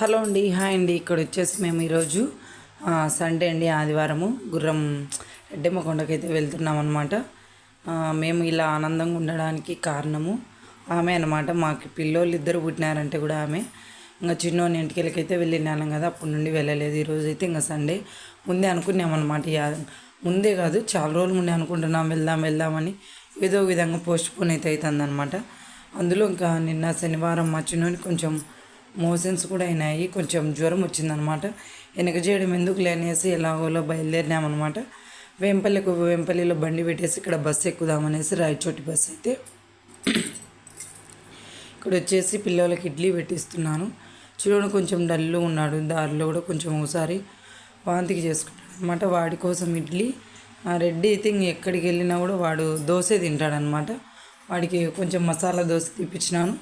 Hello అండి hi అండి. ఇక్కడ వచ్చేసి మేము ఈరోజు సండే అండి ఆదివారము. గుర్రం రెడ్డెమ్మ కొండకైతే వెళ్తున్నాం అనమాట మేము ఇలా ఆనందంగా ఉండడానికి కారణము ఆమె అనమాట మాకు పిల్లోళ్ళు ఇద్దరు పుట్టినారంటే కూడా ఆమె. ఇంకా చిన్నోని ఇంటికెళ్ళకైతే వెళ్ళినాను కదా అప్పటి నుండి వెళ్ళలేదు. ఈరోజు అయితే ఇంకా సండే. ముందే అనుకున్నాం అనమాట ముందే కాదు చాలా రోజుల ముందే అనుకుంటున్నాం వెళ్దాం వెళ్దామని. ఏదో విధంగా పోస్ట్ పోన్ అయితే అవుతుంది అనమాట అందులో ఇంకా నిన్న శనివారం మా చిన్నోని కొంచెం మోషన్స్ కూడా అయినాయి. కొంచెం జ్వరం వచ్చిందనమాట. వెనక చేయడం ఎందుకు లేనేసి ఎలాగోలో బయలుదేరినామన్నమాట వేంపల్లికి వేంపల్లిలో బండి పెట్టేసి ఇక్కడ బస్సు ఎక్కుదామనేసి రాయచోటి బస్సు అయితే ఇక్కడ వచ్చేసి పిల్లలకి ఇడ్లీ పెట్టిస్తున్నాను. చూడండి కొంచెం డల్లు ఉన్నాడు. దారిలో కూడా కొంచెం ఒకసారి వాంతికి చేసుకుంటాడు అనమాట వాడి కోసం ఇడ్లీ. ఆ రెడ్డి అయితే ఎక్కడికి వెళ్ళినా కూడా వాడు దోశ తింటాడనమాట. వాడికి కొంచెం మసాలా దోశ తీపించినాను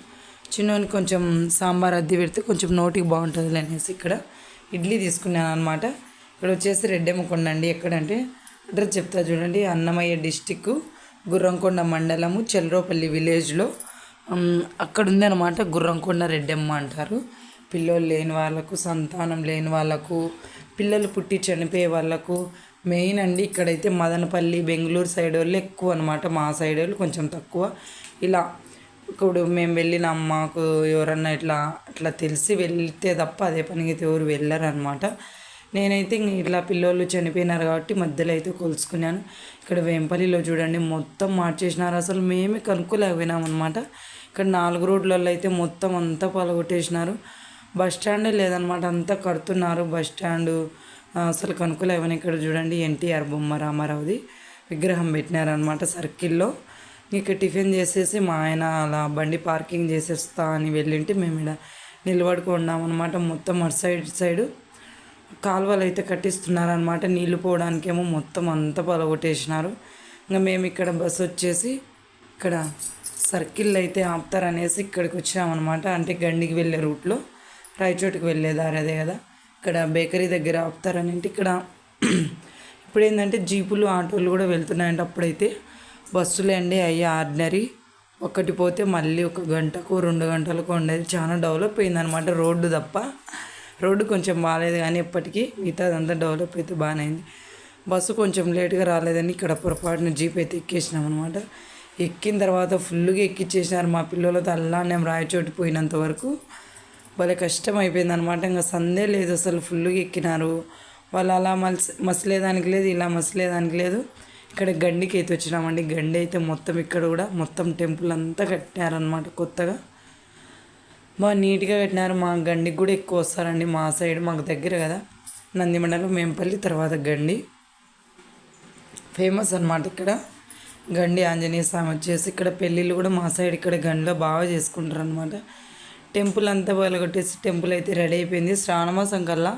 చిన్నోని కొంచెం సాంబార్ అద్ది పెడితే కొంచెం నోటికి బాగుంటుంది అనేసి ఇక్కడ ఇడ్లీ తీసుకున్నాను అనమాట ఇక్కడ వచ్చేసి రెడ్డెమ్మకొండ అండి. ఎక్కడంటే అడ్రస్ చెప్తా చూడండి. అన్నమయ్య డిస్టిక్ గుర్రంకొండ మండలము చెల్లరోపల్లి విలేజ్లో. అక్కడ ఉందన్నమాట గుర్రంకొండ రెడ్డెమ్మ అంటారు. పిల్లలు లేని వాళ్ళకు సంతానం లేని వాళ్ళకు పిల్లలు పుట్టి చనిపోయే వాళ్ళకు. మెయిన్ అండి ఇక్కడైతే మదనపల్లి బెంగళూరు సైడ్ వాళ్ళు ఎక్కువ అనమాట మా సైడ్ వాళ్ళు కొంచెం తక్కువ. ఇలా ఇప్పుడు మేము వెళ్ళినాం మాకు ఎవరన్నా ఇట్లా అట్లా తెలిసి వెళ్తే తప్ప అదే పనికి అయితే ఎవరు వెళ్ళరు అనమాట నేనైతే ఇంక ఇట్లా పిల్లోళ్ళు చనిపోయినారు కాబట్టి మధ్యలో అయితే కొలుసుకున్నాను. ఇక్కడ వేంపల్లిలో చూడండి మొత్తం మార్చేసినారు. అసలు మేమే కనుక్కోలేకపోయినామన్నమాట. ఇక్కడ నాలుగు రోడ్లలో అయితే మొత్తం అంతా పలగొట్టేసినారు. బస్ స్టాండే లేదనమాట అంతా కడుతున్నారు. బస్ స్టాండ్ అసలు కనుక్కోలేవని ఇక్కడ చూడండి ఎన్టీఆర్ బొమ్మ రామారావుది విగ్రహం పెట్టినారనమాట సర్కిల్లో. ఇక టిఫిన్ చేసేసి మా ఆయన అలా బండి పార్కింగ్ చేసేస్తా అని వెళ్ళింటే మేము ఇక్కడ నిలబడుకున్నామన్నమాట మొత్తం అటు సైడ్ సైడు కాలువలు అయితే కట్టిస్తున్నారనమాట నీళ్ళు పోవడానికేమో మొత్తం అంతా పొలగొట్టేసినారు ఇంకా మేము ఇక్కడ బస్సు వచ్చేసి ఇక్కడ సర్కిల్ అయితే ఆపుతారనేసి ఇక్కడికి వచ్చామన్నమాట అంటే గండికి వెళ్ళే రూట్లో రాయచోటికి వెళ్ళే దారి అదే కదా. ఇక్కడ బేకరీ దగ్గర ఆపుతారని అంటే ఇక్కడ ఇప్పుడు ఏంటంటే జీపులు ఆటోలు కూడా వెళ్తున్నాయంటే అప్పుడైతే. బస్సులే అండి అయ్యి ఆర్డినరీ. ఒకటి పోతే మళ్ళీ ఒక గంటకు రెండు గంటలకు ఉండేది. చాలా డెవలప్ అయిందనమాట రోడ్డు తప్ప. రోడ్డు కొంచెం బాగాలేదు కానీ ఎప్పటికీ మిగతాదంతా డెవలప్ అయితే బాగానే అయింది. బస్సు కొంచెం లేట్గా రాలేదని ఇక్కడ పొరపాటున జీప్ అయితే ఎక్కేసినాం అనమాట ఎక్కిన తర్వాత ఫుల్గా ఎక్కిచ్చేసినారు మా పిల్లలతో అల్లానే రాయచోటి పోయినంత వరకు. భలే కష్టం అయిపోయింది అనమాట ఇంకా సందే లేదు అసలు ఫుల్గా ఎక్కినారు. వాళ్ళు అలా మలిసి మసలేదానికి లేదు ఇలా మసలేదానికి లేదు. ఇక్కడ గండికి అయితే వచ్చినామండి. గండి అయితే మొత్తం ఇక్కడ కూడా మొత్తం టెంపుల్ అంతా కట్టినారనమాట కొత్తగా. బాగా నీట్గా కట్టినారు. మా గండికి కూడా ఎక్కువ వస్తారండి మా సైడ్ మాకు దగ్గర కదా. నందిమండలం మేంపల్లి తర్వాత గండి. ఫేమస్ అనమాట ఇక్కడ. గండి ఆంజనేయ స్వామి వచ్చేసి ఇక్కడ పెళ్ళిళ్ళు కూడా మా సైడ్ ఇక్కడ గండిలో బాగా చేసుకుంటారు అనమాట టెంపుల్ అంతా కొట్టేసి టెంపుల్ అయితే రెడీ అయిపోయింది. శ్రావణమాసం కల్లా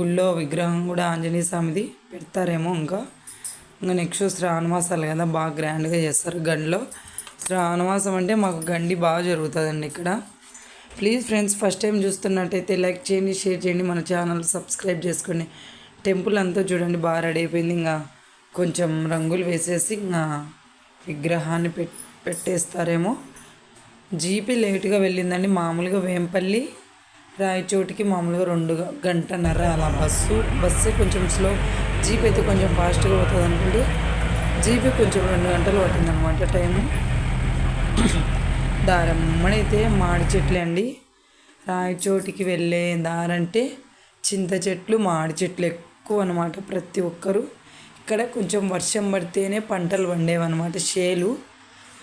గుళ్ళో విగ్రహం కూడా ఆంజనేయ స్వామిది పెడతారేమో ఇంకా. ఇంకా నెక్స్ట్ శ్రావణమాసాలు కదా బాగా గ్రాండ్గా చేస్తారు గండిలో. శ్రావణమాసం అంటే మాకు గండి బాగా జరుగుతుందండి ఇక్కడ. ప్లీజ్ ఫ్రెండ్స్ ఫస్ట్ టైం చూస్తున్నట్టయితే లైక్ చేయండి షేర్ చేయండి మన ఛానల్ సబ్స్క్రైబ్ చేసుకోండి. టెంపుల్ అంతా చూడండి బాగా రెడీ అయిపోయింది. ఇంకా కొంచెం రంగులు వేసేసి ఇంకా విగ్రహాన్ని పెట్టేస్తారేమో. జీపీ లేట్గా వెళ్ళిందండి మామూలుగా వేంపల్లి. రాయచోటికి మామూలుగా రెండు గంటన్నర అలా బస్సు బస్సే కొంచెం స్లో. జీప్ అయితే కొంచెం ఫాస్ట్గా పోతుంది అనుకుంటే జీపే కొంచెం రెండు గంటలు పట్టింది అనమాట టైము. దారమ్మడైతే మాడి చెట్లే అండి. రాయచోటికి వెళ్ళే దారంటే చింత చెట్లు మాడి చెట్లు ఎక్కువ అనమాట ప్రతి ఒక్కరు. ఇక్కడ కొంచెం వర్షం పడితేనే పంటలు పండేవన్నమాట షేలు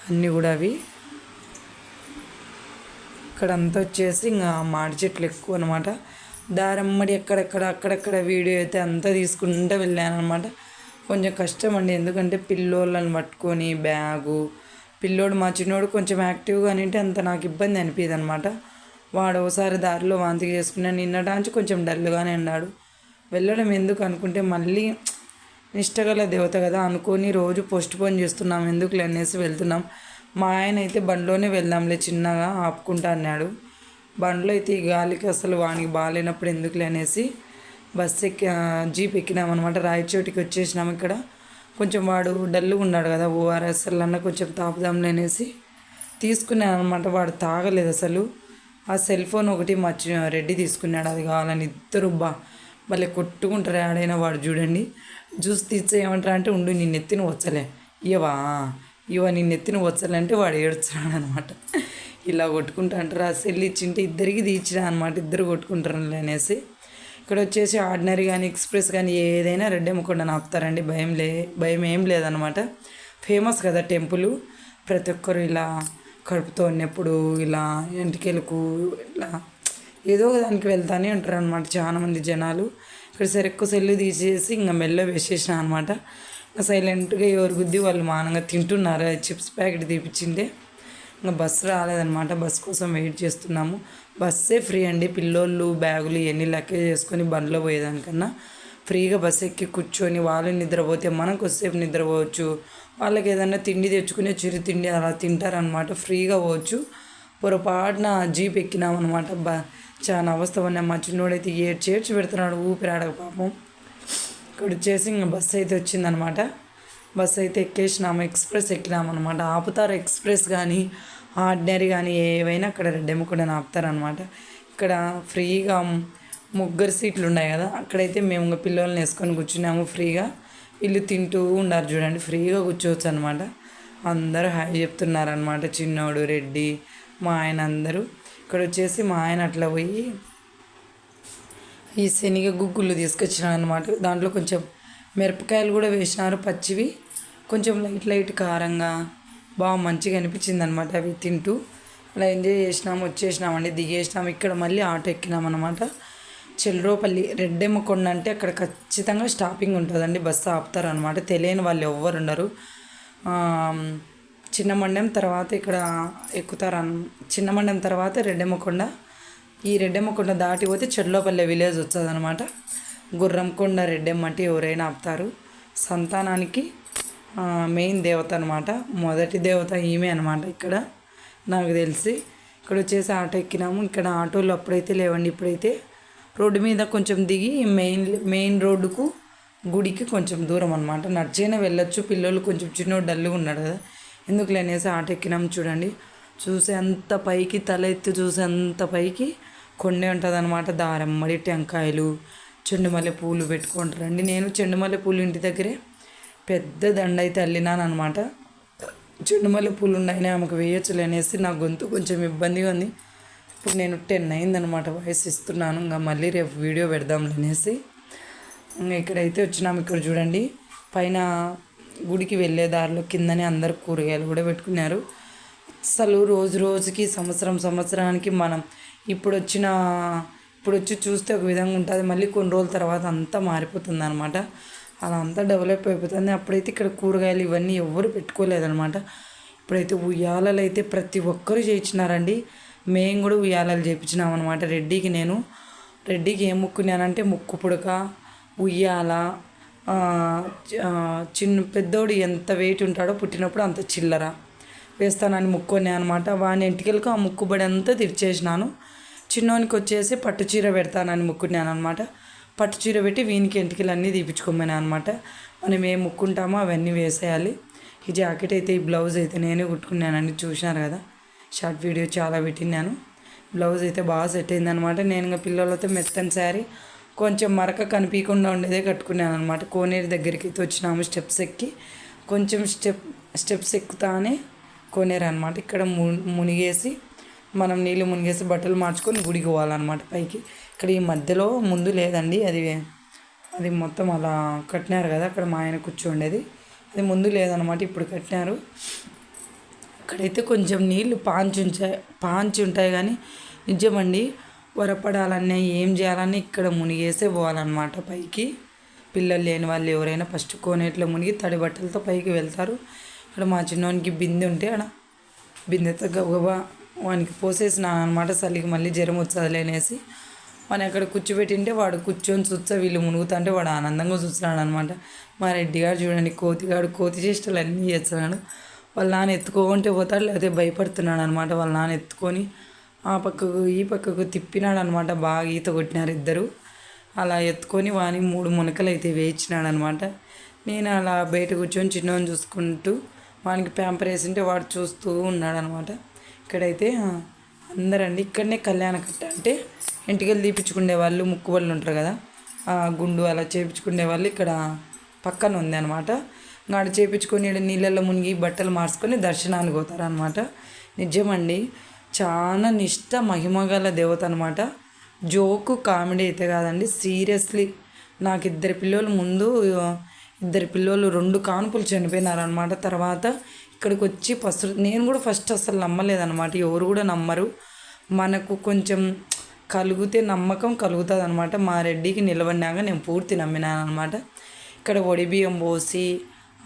అన్నీ కూడా అవి. ఇక్కడంతా వచ్చేసి ఇంకా మాడి చెట్లు ఎక్కువ అనమాట దారమ్మడి ఎక్కడెక్కడ అక్కడక్కడ వీడియో అయితే అంతా తీసుకుంటూ వెళ్ళాను అనమాట కొంచెం కష్టం అండి ఎందుకంటే పిల్లోళ్ళని పట్టుకొని బ్యాగు. పిల్లోడు మా చిన్నోడు కొంచెం యాక్టివ్గా అంటే అంత నాకు ఇబ్బంది అనిపించదు అనమాట వాడు ఒకసారి దారిలో వాంతికి చేసుకున్నా నిన్నటాంచి కొంచెం డల్గానే ఉన్నాడు వెళ్ళడం ఎందుకు అనుకుంటే మళ్ళీ నిష్టగల దేవత కదా అనుకొని రోజు పోస్ట్ పోన్ చేస్తున్నాం. ఎందుకు అనేసి వెళ్తున్నాం. మా ఆయన అయితే బండిలోనే వెళ్దాంలే చిన్నగా ఆపుకుంటా అన్నాడు. బండిలో అయితే ఈ గాలికి అసలు వానికి బాగాలేనప్పుడు ఎందుకులే అనేసి బస్ ఎక్కి జీప్ ఎక్కినామన్నమాట. రాయచోటికి వచ్చేసినాం ఇక్కడ. కొంచెం వాడు డల్లుగా ఉన్నాడు కదా ఓఆర్ఎస్ అన్న కొంచెం తాపుదాంలే అనేసి తీసుకున్నాను అనమాట వాడు తాగలేదు అసలు. ఆ సెల్ ఫోన్ ఒకటి మర్చి రెడ్డి తీసుకున్నాడు. అది కావాలని ఇద్దరు బా భలే కొట్టుకుంటారు ఆడైనా వాడు చూడండి. జ్యూస్ తీసేయమంటారా అంటే ఉండు నేను ఎత్తిన వచ్చలే. ఇవా ఇవ నిన్ను ఎత్తిన వచ్చాలంటే వాడు ఏడుస్తున్నాడు అనమాట ఇలా కొట్టుకుంటా అంటారు. ఆ సెల్ ఇచ్చింటే ఇద్దరికి తీర్చిరా అనమాట ఇద్దరు కొట్టుకుంటారు అనేసి. ఇక్కడ వచ్చేసి ఆర్డినరీ కానీ ఎక్స్ప్రెస్ కానీ ఏదైనా రెడ్డెమ్మకొండ ఆపుతారండి. భయం లే భయం ఏం లేదనమాట. ఫేమస్ కదా టెంపుల్. ప్రతి ఒక్కరు ఇలా కడుపుతో ఉన్నప్పుడు ఇలా ఎంటికెలకు ఇలా ఏదో ఒక దానికి వెళ్తానే ఉంటారు అనమాట చాలామంది జనాలు. ఇక్కడ సరెక్కువ సెల్లు తీసేసి ఇంకా మెల్ల వేసేసిన అనమాట. సైలెంట్గా ఎవరు గుద్ది వాళ్ళు మానంగా తింటున్నారు. చిప్స్ ప్యాకెట్ తీపిచ్చిందే. ఇంకా బస్సు రాలేదన్నమాట. బస్ కోసం వెయిట్ చేస్తున్నాము. బస్సే ఫ్రీ అండి. పిల్లోళ్ళు బ్యాగులు ఇవన్నీ లెక్క చేసుకొని బండ్లో పోయేదానికన్నా. ఫ్రీగా బస్ ఎక్కి కూర్చొని వాళ్ళు నిద్రపోతే మనం కొద్దిసేపు నిద్రపోవచ్చు. వాళ్ళకి ఏదైనా తిండి తెచ్చుకునే చిరు తిండి అలా తింటారనమాట ఫ్రీగా పోవచ్చు. పొరపాటున జీప్ ఎక్కినామన్నమాట. బా చాలా అవస్థ ఉన్నాయి మా చిన్నోడైతే ఏడ్చి ఏడ్చి పెడుతున్నాడు. ఊపిరాడక పాపం. ఇక్కడ వచ్చేసి ఇంకా బస్సు అయితే వచ్చిందనమాట. బస్సు అయితే ఎక్కేసినాము ఎక్స్ప్రెస్ ఎక్కినాము అనమాట. ఆపుతారు ఎక్స్ప్రెస్ కానీ ఆర్డినరీ కానీ ఏవైనా అక్కడ రెడ్డెమ్మకుండా ఆపుతారనమాట. ఇక్కడ ఫ్రీగా ముగ్గురు సీట్లు ఉన్నాయి కదా అక్కడైతే మేము ఇంకా పిల్లల్ని వేసుకొని కూర్చున్నాము ఫ్రీగా. వీళ్ళు తింటూ ఉన్నారు చూడండి ఫ్రీగా కూర్చోవచ్చు అనమాట. అందరూ హాయ్ చెప్తున్నారనమాట. చిన్నోడు రెడ్డి మా ఆయన అందరూ. ఇక్కడ వచ్చేసి మా ఆయన అట్లా పోయి ఈ శనగ గుగ్గులు తీసుకొచ్చినాను అనమాట దాంట్లో కొంచెం మిరపకాయలు కూడా వేసినారు పచ్చివి. కొంచెం లైట్ లైట్ కారంగా బాగా మంచిగా అనిపించింది అనమాట అవి తింటూ. అలా ఎంజాయ్ చేసినాము వచ్చేసినామండి దిగేసినాము. ఇక్కడ మళ్ళీ ఆటో ఎక్కినాం అనమాట చెల్లరోపల్లి రెడ్డెమ్మ కొండ అంటే అక్కడ ఖచ్చితంగా స్టాపింగ్ ఉంటుందండి బస్సు ఆపుతారు అనమాట తెలియని వాళ్ళు ఎవ్వరు ఉండరు. చిన్న మండెం తర్వాత ఇక్కడ ఎక్కుతారు అన్ చిన్న మండెం తర్వాత రెడ్డెమ్మకొండ ఈ రెడ్డెమ్మకొండ దాటి పోతే చెడ్లోపల్లె విలేజ్ వస్తుంది అనమాట గుర్రంకొండ రెడ్డెమ్మ అంటే ఎవరైనా ఆపుతారు. సంతానానికి మెయిన్ దేవత అనమాట మొదటి దేవత ఈమె అనమాట ఇక్కడ. నాకు తెలిసి ఇక్కడ వచ్చేసి ఆటో ఎక్కినాము. ఇక్కడ ఆటోలు అప్పుడైతే లేవండి. ఇప్పుడైతే రోడ్డు మీద కొంచెం దిగి మెయిన్ మెయిన్ రోడ్డుకు గుడికి కొంచెం దూరం అనమాట నడిచైనా వెళ్ళొచ్చు. పిల్లలు కొంచెం చిన్నోడు డల్లుగా ఉన్నాడు కదా. ఎందుకు లేనేసి ఆటెక్కినాము చూడండి. చూసే అంత పైకి తల ఎత్తి చూసే అంత పైకి కొండే ఉంటుంది అనమాట దారమ్మడి టెంకాయలు చెండుమల్లె పూలు పెట్టుకుంటారండి నేను చెండుమల్లె పూలు ఇంటి దగ్గరే పెద్ద దండ అయితే అల్లినాను అనమాట చెండుమల్లె పూలు ఉన్నాయి ఆమెకు వేయచ్చులే అనేసి నా గొంతు కొంచెం ఇబ్బందిగా ఉంది. ఇప్పుడు నేను టెన్ అయిందనమాట వాయిస్ ఇస్తున్నాను. ఇంకా మళ్ళీ రేపు వీడియో పెడదాం అనేసి ఇంకా ఇక్కడైతే వచ్చినాము ఇక్కడ చూడండి. పైన గుడికి వెళ్ళే దారిలో కిందనే అందరు కూరగాయలు కూడా పెట్టుకున్నారు. అసలు రోజు రోజుకి సంవత్సరం సంవత్సరానికి మనం ఇప్పుడు వచ్చిన ఇప్పుడు వచ్చి చూస్తే ఒక విధంగా ఉంటుంది. మళ్ళీ కొన్ని రోజుల తర్వాత అంతా మారిపోతుంది అనమాట అలా అంతా డెవలప్ అయిపోతుంది. అప్పుడైతే ఇక్కడ కూరగాయలు ఇవన్నీ ఎవ్వరు పెట్టుకోలేదనమాట ఇప్పుడైతే ఉయ్యాలలు అయితే ప్రతి ఒక్కరు చేయించినారండి మేము కూడా ఉయ్యాలలు చేయించినాం అనమాట రెడ్డికి నేను. రెడ్డికి ఏం ముక్కున్నానంటే ముక్కు పుడక ఉయ్యాల చిన్న పెద్దోడు ఎంత వెయిట్ ఉంటాడో పుట్టినప్పుడు అంత చిల్లర. వేస్తానని ముక్కొని అనమాట వాని ఇంటికెళ్ళకు ఆ ముక్కుబడి అంతా తెరిచేసినాను. చిన్నోనికి వచ్చేసి పట్టు చీర పెడతానని ముక్కున్నాను అనమాట పట్టు చీర పెట్టి వీనికి ఎంటికలు అన్నీ తీపించుకోమని అనమాట మనం ఏం ముక్కుంటామో అవన్నీ వేసేయాలి. ఈ జాకెట్ అయితే ఈ బ్లౌజ్ అయితే నేనే కుట్టుకున్నానండి చూసినారు కదా. షార్ట్ వీడియో చాలా పెట్టినాను బ్లౌజ్ అయితే బాగా సెట్ అయిందనమాట నేను ఇంకా పిల్లలతో మెత్తని శారీ కొంచెం మరక కనిపించకుండా ఉండేదే కట్టుకున్నాను అనమాట కోనేరు దగ్గరికి అయితే వచ్చినాము స్టెప్స్ ఎక్కి. కొంచెం స్టెప్ స్టెప్స్ ఎక్కుతానే అనమాట ఇక్కడ ము మునిగేసి మనం నీళ్ళు మునిగేసి బట్టలు మార్చుకొని గుడికి పోవాలన్నమాట పైకి. ఇక్కడ ఈ మధ్యలో ముందు లేదండి అది అది మొత్తం అలా కట్టినారు కదా అక్కడ మా ఆయన కూర్చోండేది. అది ముందు లేదనమాట ఇప్పుడు కట్టినారు. అక్కడైతే కొంచెం నీళ్ళు పాంచి ఉంచాయి పాంచి ఉంటాయి కానీ నిజమండి వరపడాలన్నా ఏం చేయాలన్నా ఇక్కడ మునిగేసే పోవాలన్నమాట పైకి. పిల్లలు లేని వాళ్ళు ఎవరైనా ఫస్ట్ కోనేట్లో మునిగి తడి బట్టలతో పైకి వెళ్తారు. అక్కడ మా చిన్నోనికి బిందె ఉంటే ఆడ బిందెతో గబగబా వానికి పోసేసిన అనమాట చలికి మళ్ళీ జ్వరం వచ్చేది అనేసి. వాని అక్కడ కూర్చోబెట్టింటే వాడు కూర్చొని చూస్తా వీళ్ళు మునుగుతుంటే వాడు ఆనందంగా చూస్తున్నాడు అనమాట మా రెడ్డి గారు చూడండి కోతిగాడు కోతి చేష్టలు అన్నీ చేస్తున్నాడు. వాళ్ళ నాన్న ఎత్తుకోకుంటే పోతాడు లేకపోతే భయపడుతున్నాడు అనమాట వాళ్ళ నాన్న ఎత్తుకొని ఆ పక్కకు ఈ పక్కకు తిప్పినాడు అనమాట బాగా ఈత కొట్టినారు ఇద్దరు. అలా ఎత్తుకొని వాని మూడు మునకలు అయితే వేయించినాడు అనమాట నేను అలా బయట కూర్చొని చిన్నవని చూసుకుంటూ వానికి ప్యాంపర్ వేసింటే వాడు చూస్తూ ఉన్నాడు అనమాట ఇక్కడైతే అందరండి ఇక్కడనే కళ్యాణ కట్ట. అంటే ఇంటికెళ్ళి తీపించుకునే వాళ్ళు ముక్కు వాళ్ళు ఉంటారు కదా గుండు అలా చేపించుకునే వాళ్ళు ఇక్కడ పక్కన ఉంది అనమాట ఆడ చేపించుకొని నీళ్ళల్లో మునిగి బట్టలు మార్చుకొని దర్శనానికి పోతారనమాట నిజమండి చాలా నిష్ట మహిమగల దేవత అనమాట జోకు కామెడీ అయితే కాదండి సీరియస్లీ. నాకు ఇద్దరు పిల్లలు ముందు ఇద్దరు పిల్లలు రెండు కానుపులు చనిపోయినారనమాట తర్వాత ఇక్కడికి వచ్చి ఫస్ట్ నేను కూడా ఫస్ట్ అసలు నమ్మలేదన్నమాట. ఎవరు కూడా నమ్మరు. మనకు కొంచెం కలిగితే నమ్మకం కలుగుతుంది అనమాట మా రెడ్డికి నిలబడినాక నేను పూర్తి నమ్మినాను అనమాట ఇక్కడ ఒడి బియ్యం పోసి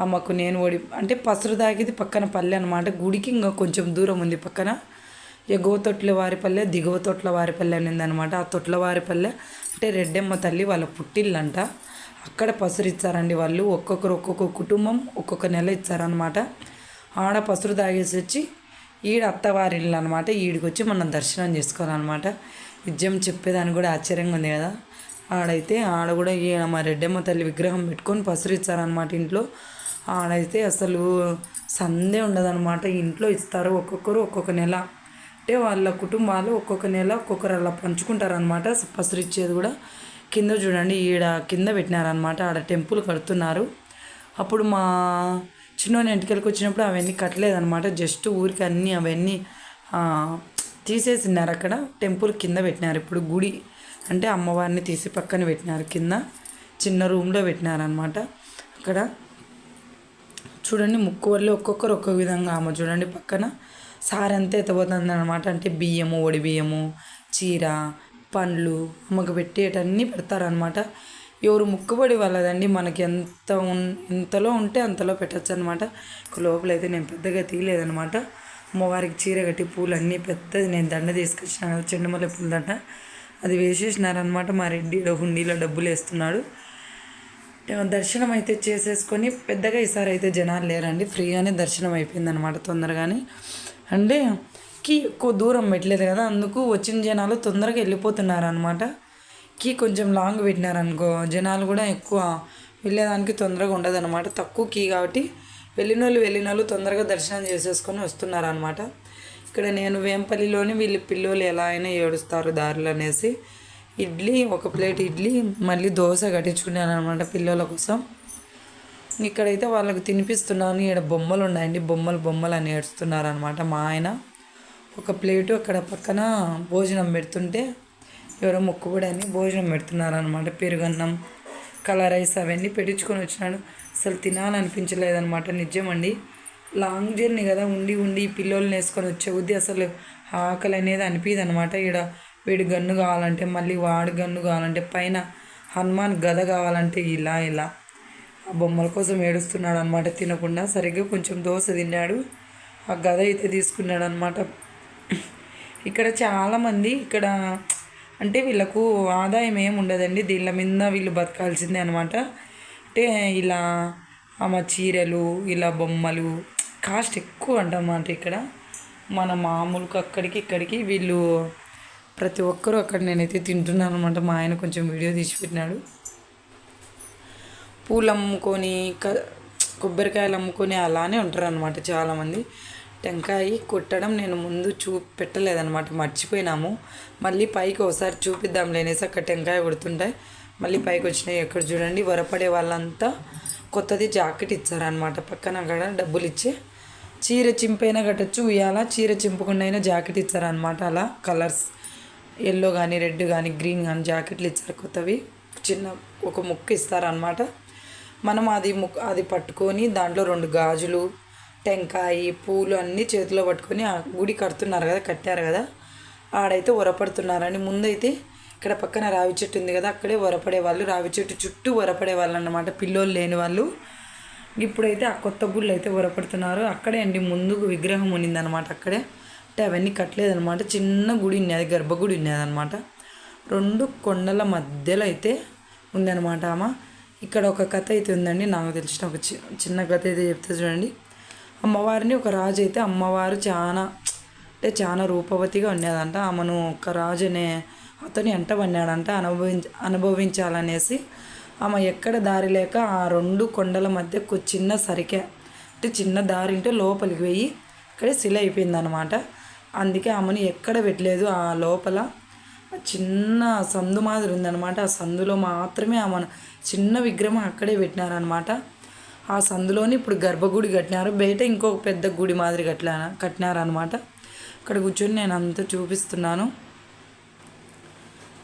అమ్మకు నేను ఒడి అంటే పసరు తాగేది పక్కన పల్లె అనమాట గుడికి ఇంకా కొంచెం దూరం ఉంది పక్కన. ఎగువ తొట్ల వారిపల్లె దిగువ తొట్ల వారిపల్లె అనేది అనమాట ఆ తొట్ల వారిపల్లె అంటే రెడ్డమ్మ తల్లి వాళ్ళ పుట్టిల్లంట. అక్కడ పసురు ఇచ్చారండి వాళ్ళు. ఒక్కొక్కరు ఒక్కొక్క కుటుంబం ఒక్కొక్క నెల ఇచ్చారనమాట ఆడ పసురు తాగేసి వచ్చి ఈడ అత్తవారి అనమాట ఈడికి వచ్చి మనం దర్శనం చేసుకోవాలన్నమాట. నిజం చెప్పేదాన్ని కూడా ఆశ్చర్యంగా ఉంది కదా. ఆడైతే ఆడ కూడా ఈయన మా రెడ్డమ్మ తల్లి విగ్రహం పెట్టుకొని పసురు ఇచ్చారనమాట ఇంట్లో. ఆడైతే అసలు సందే ఉండదన్నమాట. ఇంట్లో ఇస్తారు ఒక్కొక్కరు ఒక్కొక్క నెల. అంటే వాళ్ళ కుటుంబాలు ఒక్కొక్క నెల ఒక్కొక్కరు అలా పంచుకుంటారనమాట పసురు ఇచ్చేది కూడా. కింద చూడండి ఈడ కింద పెట్టినారనమాట ఆడ టెంపుల్ కడుతున్నారు. అప్పుడు మా చిన్నోని ఇంటికెళ్ళకి వచ్చినప్పుడు అవన్నీ కట్టలేదనమాట జస్ట్ ఊరికి అన్నీ అవన్నీ తీసేసినారు అక్కడ. టెంపుల్ కింద పెట్టినారు. ఇప్పుడు గుడి అంటే అమ్మవారిని తీసి పక్కన పెట్టినారు కింద. చిన్న రూమ్లో పెట్టినారనమాట అక్కడ. చూడండి ముక్కువల్లి ఒక్కొక్కరు ఒక్కొక్క విధంగా ఆమె చూడండి పక్కన. సార్ అంతా ఎత్తబోతుంది అనమాట అంటే బియ్యము ఒడి బియ్యము చీర పండ్లు అమ్మకు పెట్టేటన్నీ పెడతారనమాట ఎవరు ముక్కుబడి వాళ్ళదండి మనకి ఎంత ఉన్ ఎంతలో ఉంటే అంతలో పెట్టచ్చు అనమాట లోపలైతే నేను పెద్దగా తీయలేదనమాట అమ్మవారికి చీర కట్టి పూలు అన్నీ పెద్దది నేను దండ తీసుకొచ్చిన కదా చెండుమల్లె పూల దండ అది వేసేసినారనమాట మా రెడ్డి హుండీలో డబ్బులు వేస్తున్నాడు దర్శనం అయితే చేసేసుకొని పెద్దగా ఈసారి అయితే జనాలు లేరండి. ఫ్రీగానే దర్శనం అయిపోయిందనమాట తొందరగానే. అంటే కీ ఎక్కువ దూరం పెట్టలేదు కదా అందుకు వచ్చిన జనాలు తొందరగా వెళ్ళిపోతున్నారు అనమాట కీ కొంచెం లాంగ్ పెట్టినారనుకో జనాలు కూడా ఎక్కువ వెళ్ళేదానికి తొందరగా ఉండదు అనమాట తక్కువ కీ కాబట్టి వెళ్ళిన వాళ్ళు వెళ్ళిన వాళ్ళు తొందరగా దర్శనం చేసేసుకొని వస్తున్నారనమాట ఇక్కడ నేను వేంపల్లిలోని వీళ్ళు పిల్లలు ఎలా అయినా ఏడుస్తారు దారిలో అనేసి. ఇడ్లీ ఒక ప్లేట్ ఇడ్లీ మళ్ళీ దోశ కట్టించుకున్నాను అనమాట పిల్లల కోసం. ఇక్కడైతే వాళ్ళకి తినిపిస్తున్నాను ఇక్కడ బొమ్మలు ఉన్నాయండి బొమ్మలు బొమ్మలు అని ఏడుస్తున్నారనమాట మా ఆయన. ఒక ప్లేటు అక్కడ పక్కన భోజనం పెడుతుంటే ఎవరో మొక్కుబడని అని భోజనం పెడుతున్నారనమాట పెరుగన్నం కలర్ రైస్ అవన్నీ పెట్టించుకొని వచ్చినాడు. అసలు తినాలనిపించలేదన్నమాట. నిజమండి లాంగ్ జర్నీ కదా. ఉండి ఉండి పిల్లోల్ని వేసుకొని వచ్చే బుద్ధి అసలు ఆకలి అనేది అనిపిదు అనమాట ఇక్కడ వీడి గన్ను కావాలంటే మళ్ళీ వాడి గన్ను కావాలంటే పైన హనుమాన్ గద కావాలంటే ఇలా ఇలా. ఆ బొమ్మల కోసం ఏడుస్తున్నాడు అనమాట తినకుండా సరిగ్గా కొంచెం దోశ తిన్నాడు. ఆ గద అయితే తీసుకున్నాడు అనమాట ఇక్కడ చాలామంది ఇక్కడ అంటే వీళ్ళకు ఆదాయం ఏమి ఉండదండి. దీళ్ళ మీద వీళ్ళు బతకాల్సిందే అనమాట అంటే ఇలా ఆమె చీరలు ఇలా బొమ్మలు కాస్ట్ ఎక్కువ అంటమాట ఇక్కడ. మన మామూలుగా అక్కడికి ఇక్కడికి వీళ్ళు ప్రతి ఒక్కరూ అక్కడ నేనైతే తింటున్నాను అనమాట మా ఆయన కొంచెం వీడియో తీసి పెట్టినాడు. పూలు అమ్ముకొని క కొబ్బరికాయలు అమ్ముకొని అలానే ఉంటారు అనమాట చాలామంది. టెంకాయ కొట్టడం నేను ముందు చూ పెట్టలేదనమాట మర్చిపోయినాము. మళ్ళీ పైకి ఒకసారి చూపిద్దాం లేనేసి అక్కడ టెంకాయ కొడుతుంటాయి మళ్ళీ పైకి వచ్చినాయి ఎక్కడ చూడండి వరపడే వాళ్ళంతా కొత్తది జాకెట్ ఇచ్చారనమాట పక్కన అక్కడ డబ్బులు ఇచ్చి చీర చింపైనా కట్టచ్చు ఉయ్యాల చీర చింపకుండా అయినా జాకెట్ ఇచ్చారనమాట అలా కలర్స్ ఎల్లో కానీ రెడ్ కానీ గ్రీన్ కానీ జాకెట్లు ఇచ్చారు కొత్తవి. చిన్న ఒక ముక్క ఇస్తారనమాట మనం అది ముక్ అది పట్టుకొని దాంట్లో రెండు గాజులు టెంకాయ పూలు అన్నీ చేతిలో పట్టుకొని ఆ గుడి కడుతున్నారు కదా కట్టారు కదా. ఆడైతే ఉరపడుతున్నారని ముందైతే ఇక్కడ పక్కన రావి చెట్టు ఉంది కదా అక్కడే వరపడే వాళ్ళు రావి చెట్టు చుట్టూ వరపడే వాళ్ళు అన్నమాట. పిల్లోళ్ళు లేని వాళ్ళు. ఇప్పుడైతే ఆ కొత్త గుళ్ళు అయితే ఉరపడుతున్నారు అక్కడే అండి ముందుకు విగ్రహం ఉన్నిందనమాట అక్కడే. అంటే అవన్నీ కట్టలేదనమాట చిన్న గుడి ఉన్నది గర్భగుడి ఉన్నది అనమాట రెండు కొండల మధ్యలో అయితే ఉందన్నమాట ఆమె. ఇక్కడ ఒక కథ అయితే ఉందండి నాకు తెలిసిన ఒక చిన్న కథ అయితే చెప్తే చూడండి. అమ్మవారిని ఒక రాజు అయితే అమ్మవారు చాలా అంటే చాలా రూపవతిగా ఉండేదంట ఆమెను ఒక రాజు అనే అతని ఎంట పన్నాడంట అనుభవించ అనుభవించాలనేసి ఆమె ఎక్కడ దారి లేక ఆ రెండు కొండల మధ్య చిన్న సరికే అంటే చిన్న దారి ఉంటే లోపలికి పోయి ఇక్కడే శిల అయిపోయిందనమాట. అందుకే ఆమెను ఎక్కడ పెట్టలేదు ఆ లోపల. చిన్న సందు మాదిరి ఉందన్నమాట ఆ సందులో మాత్రమే ఆమె చిన్న విగ్రహం అక్కడే పెట్టినారనమాట. ఆ సందులోని ఇప్పుడు గర్భగుడి కట్టినారు. బయట ఇంకొక పెద్ద గుడి మాదిరి కట్లా కట్టినారనమాట ఇక్కడ కూర్చొని నేను అంతా చూపిస్తున్నాను.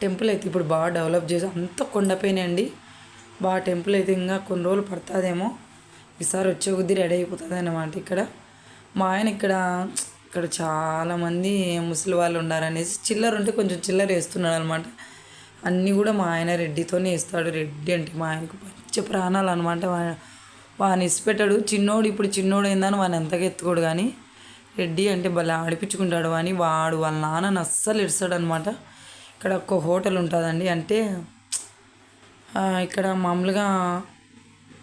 టెంపుల్ అయితే ఇప్పుడు బాగా డెవలప్ చేసి అంత కొండపైన అండి బాగా టెంపుల్ అయితే ఇంకా కొన్ని రోజులు పడుతుందేమో. ఈసారి వచ్చే కొద్దీ రెడీ అయిపోతుంది అనమాట ఇక్కడ. మా ఆయన ఇక్కడ ఇక్కడ చాలామంది ముసలి వాళ్ళు ఉన్నారనేసి చిల్లర ఉంటే కొంచెం చిల్లర వేస్తున్నాడు అనమాట అన్నీ కూడా మా ఆయన రెడ్డితోనే వేస్తాడు. రెడ్డి అంటే మా ఆయనకు పంచ ప్రాణాలు అనమాట వాని ఇసిపెట్టాడు. చిన్నోడు ఇప్పుడు చిన్నోడు అయిందని వాని ఎంతగా ఎత్తుకోడు కానీ రెడ్డి అంటే భలే ఆడిపించుకుంటాడు అని వాడు వాళ్ళ నాన్నని అస్సలు ఇస్తాడు అనమాట ఇక్కడ ఒక హోటల్ ఉంటుందండి. అంటే ఇక్కడ మామూలుగా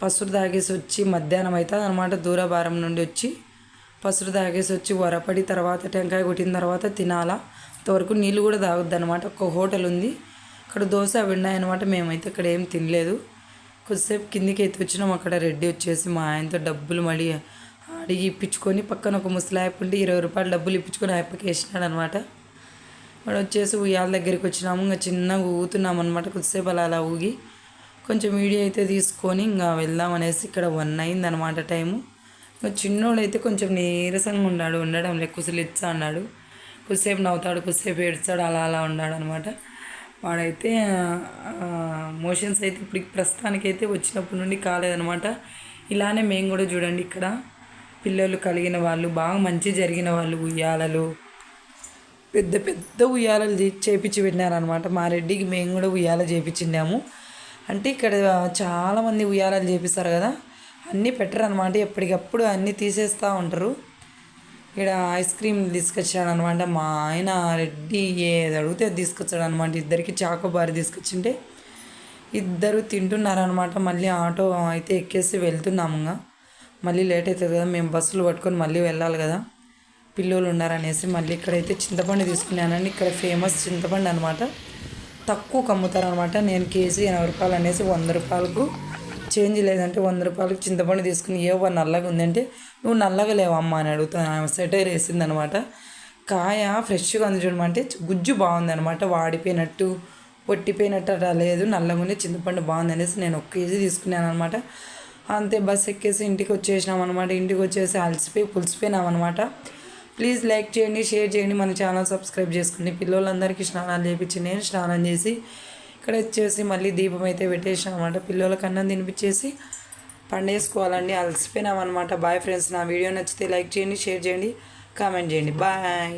పసురు తాగేసి వచ్చి మధ్యాహ్నం అవుతుంది అనమాట దూరభారం నుండి వచ్చి పసురు తాగేసి వచ్చి వరపడి తర్వాత టెంకాయ కొట్టిన తర్వాత తినాలా. అంతవరకు నీళ్ళు కూడా తాగొద్దు అనమాట ఒక హోటల్ ఉంది. అక్కడ దోశ అవి ఉన్నాయన్నమాట మేమైతే ఇక్కడ ఏం తినలేదు. కొద్దిసేపు కిందికి అయితే వచ్చినాం. అక్కడ రెడ్డి వచ్చేసి మా ఆయనతో డబ్బులు మడి అడిగి ఇప్పించుకొని పక్కన ఒక ముసలాయప్ప ఉంటే ఇరవై రూపాయలు డబ్బులు ఇప్పించుకొని ఆయప్పకి వేసినాడు అనమాట వాడు వచ్చేసి ఉయ్యాల దగ్గరికి వచ్చినాము. ఇంకా చిన్నగా ఊగుతున్నాం అనమాట కొద్దిసేపు అలా అలా ఊగి కొంచెం వీడియో అయితే తీసుకొని ఇంకా వెళ్దాం అనేసి ఇక్కడ వన్ అయింది అనమాట టైము. ఇంకా చిన్నోడు అయితే కొంచెం నీరసంగా ఉన్నాడు. ఉండడం లేక కుసిలిచ్చా అన్నాడు. కొద్దిసేపు నవ్వుతాడు కొద్దిసేపు ఏడుస్తాడు అలా అలా ఉన్నాడు అనమాట వాడైతే మోషన్స్ అయితే ఇప్పుడు ప్రస్తుతానికి అయితే వచ్చినప్పటి నుండి కాలేదనమాట ఇలానే మేము కూడా చూడండి ఇక్కడ. పిల్లలు కలిగిన వాళ్ళు బాగా మంచి జరిగిన వాళ్ళు ఉయ్యాలలు పెద్ద పెద్ద ఉయ్యాలలు చే- చేపించి పెట్టినారనమాట మా రెడ్డికి మేము కూడా ఉయ్యాల చేపించిండాము. అంటే ఇక్కడ చాలామంది ఉయ్యాలలు చేపిస్తారు కదా. అన్నీ పెట్టరు అనమాట ఎప్పటికప్పుడు అన్నీ తీసేస్తూ ఉంటారు. ఇక్కడ ఐస్ క్రీమ్ తీసుకొచ్చాడు అనమాట మా ఆయన రెడ్డి ఏది అడిగితే అది తీసుకొచ్చాడు అనమాట ఇద్దరికి చాకోబార్ తీసుకొచ్చింటే ఇద్దరు తింటున్నారనమాట. మళ్ళీ ఆటో అయితే ఎక్కేసి వెళ్తున్నాము ఇంకా మళ్ళీ లేట్ అవుతుంది కదా మేము బస్సులు పట్టుకొని మళ్ళీ వెళ్ళాలి కదా. పిల్లలు ఉన్నారనేసి మళ్ళీ ఇక్కడైతే చింతపండు తీసుకున్నానండి. ఇక్కడ ఫేమస్ చింతపండు అనమాట. తక్కువ అమ్ముతారు అనమాట నేను కేజీ ఎనభై రూపాయలు అనేసి వంద రూపాయలకు చేంజ్ లేదంటే వంద రూపాయలకు చింతపండు తీసుకుని ఏవో నల్లగా ఉందంటే నువ్వు నల్లగా లేవమ్మా అని అడుగుతాను. ఆమె సెటైర్ వేసింది అనమాట కాయ ఫ్రెష్గా ఉంది చూడమంటే గుజ్జు బాగుందనమాట. వాడిపోయినట్టు పొట్టిపోయినట్టు అట్లా లేదు. నల్లగా ఉంది చింతపండు బాగుంది అనేసి నేను ఒక కేజీ తీసుకున్నాను అనమాట అంతే బస్ ఎక్కేసి ఇంటికి వచ్చేసినాం అనమాట ఇంటికి వచ్చేసి అలసిపోయి పులిసిపోయినాం అనమాట ప్లీజ్ లైక్ చేయండి షేర్ చేయండి. మన ఛానల్ సబ్స్క్రైబ్ చేసుకోండి. పిల్లలందరికీ స్నానాలు చేపించి నేను స్నానం చేసి ఇక్కడ వచ్చేసి మళ్ళీ దీపం అయితే పెట్టేసామన్నమాట పిల్లలకి అన్నం తినిపించేసి పండేసుకోవాలండి. అలసిపోయినామన్నమాట. బాయ్ ఫ్రెండ్స్ నా వీడియో నచ్చితే లైక్ చేయండి షేర్ చేయండి కామెంట్ చేయండి. బాయ్